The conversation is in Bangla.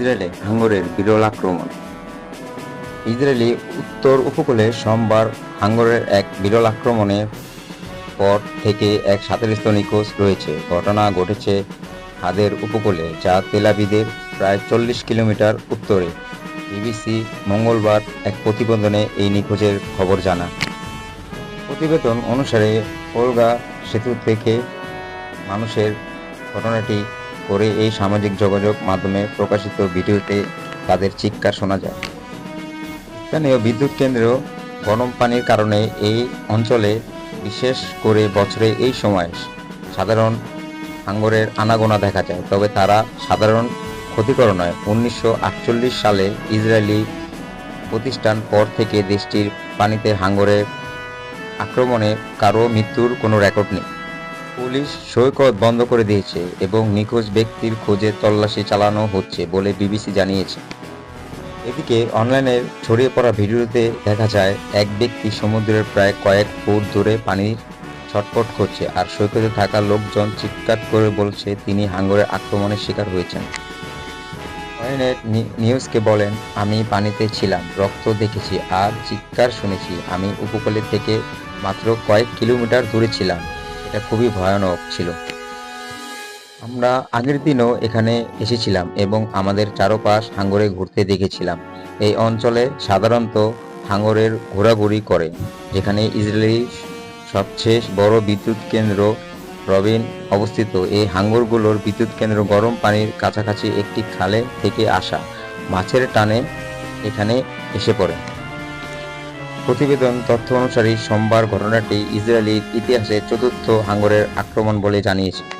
ইসরায়েলে হাঙ্গরের বিরল আক্রমণ। ইসরায়েলি উত্তর উপকূলে সোমবার হাঙ্গরের এক বিরল আক্রমণের পর থেকে এক সাঁতারিস্ত নিখোঁজ রয়েছে। ঘটনা ঘটেছে হাদের উপকূলে, যা তেলাবিদের প্রায় চল্লিশ কিলোমিটার উত্তরে। বিবিসি মঙ্গলবার এক প্রতিবেদনে এই নিখোঁজের খবর জানায়। প্রতিবেদন অনুসারে ওলগা সেতু থেকে মানুষের ঘটনাটি করে এই সামাজিক যোগাযোগ মাধ্যমে প্রকাশিত ভিডিওতে তাদের চিৎকার শোনা যায়। স্থানীয় বিদ্যুৎ কেন্দ্র গরম পানির কারণে এই অঞ্চলে, বিশেষ করে বছরে এই সময়, সাধারণ হাঙ্গরের আনাগোনা দেখা যায়। তবে তারা সাধারণ ক্ষতিকর নয়। উনিশশো সালে ইসরায়েলি প্রতিষ্ঠান পর থেকে দেশটির পানিতে হাঙ্গরের আক্রমণে কারও মৃত্যুর কোনো রেকর্ড নেই। পুলিশ সৈকত বন্ধ করে দিয়েছে এবং নিখোঁজ ব্যক্তির খোঁজে তল্লাশি চালানো হচ্ছে বলে বিবিসি জানিয়েছে। এদিকে অনলাইনে ছড়িয়ে পড়া ভিডিওতে দেখা যায়, এক ব্যক্তি সমুদ্রের প্রায় কয়েক ফুট দূরে পানির ছটফট করছে আর সৈকতে থাকা লোকজন চিৎকার করে বলছে তিনি হাঙ্গরের আক্রমণের শিকার হয়েছেন। ওয়েনেট নি- নিউজকে বলেন, আমি পানিতে ছিলাম, রক্ত দেখেছি আর চিৎকার শুনেছি। আমি উপকূলের থেকে মাত্র কয়েক কিলোমিটার দূরে ছিলাম। এটা খুবই ভয়ানক ছিল। আমরা আগের দিনও এখানে এসেছিলাম এবং আমাদের চারপাশ হাঙ্গরে ঘুরতে দেখেছিলাম। এই অঞ্চলে সাধারণত হাঙ্গরের ঘোরাঘুরি করে, যেখানে ইসরায়েলি সবচেয়ে বড় বিদ্যুৎ কেন্দ্র রবিন অবস্থিত। এই হাঙ্গরগুলোর বিদ্যুৎ কেন্দ্র গরম পানির কাছাকাছি একটি খালে থেকে আসা, মাছের টানে এখানে এসে পড়ে। প্রতিবেদন তথ্য অনুসারে সোমবার ঘটনাটি ইসরায়েলির ইতিহাসে চতুর্থ হাঙ্গরের আক্রমণ বলে জানিয়েছে।